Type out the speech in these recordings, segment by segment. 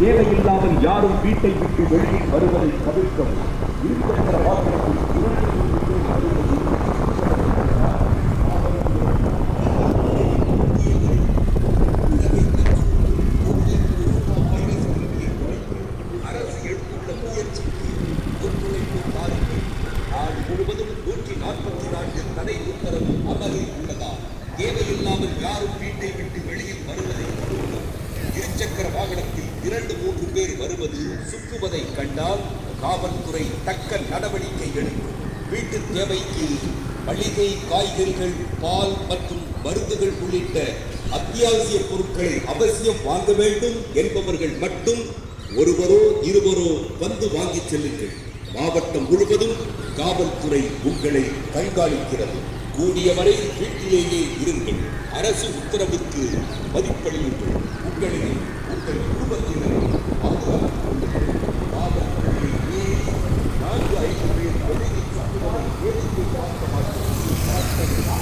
தேவையில்லாமல் யாரும் வீட்டை விட்டு வெளியில் வருவதை தவிர்க்கவும். இருக்கிற வாசனத்தில் இல்லாமல் யாரும் வீட்டை விட்டு வெளியில் வருவதை இருசக்கர வாகனத்தில் இரண்டு மூன்று பேர் வருவது சுற்றுவதை கண்டால் காவல்துறை தக்க நடவடிக்கை எடுக்கும். வீட்டு தேவைக்கு மளிகை காய்கறிகள் பால் மற்றும் மருந்துகள் உள்ளிட்ட அத்தியாவசிய பொருட்களை அவசியம் வாங்க வேண்டும் என்பவர்கள் மட்டும் ஒருவரோ இருவரோ வந்து வாங்கி செல்லுங்கள். மாவட்டம் முழுவதும் காவல்துறை உங்களை கண்காணிக்கிறது. கூடியவரை வீட்டிலேயே அரசு உத்தரவுக்கு மதிப்பளியுங்கள். உங்களின் உங்கள் குடும்பத்தினரை பாதுகாத்துக் கொள்ளுங்கள் காவல்துறையை நான்கு ஐந்து பேர் வெளியில் வேடிக்கை பார்க்க மாட்டோம்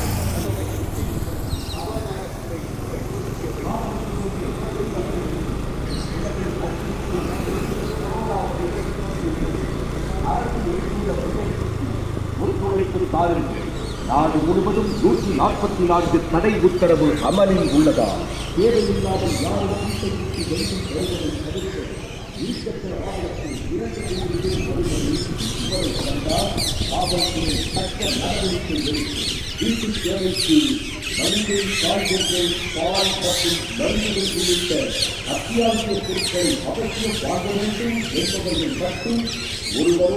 ஒத்துழைப்பு தாருங்கள் நாடு முழுவதும் நூற்றி நாற்பத்தி நான்கு தடை உத்தரவு அமலில் உள்ளதா? தேவையில்லாத யாரும் வீட்டை அத்தியாவசிய பொருட்களை அவசியம் வாங்க வேண்டும் என்பவர்கள் மட்டும் ஒருவரும்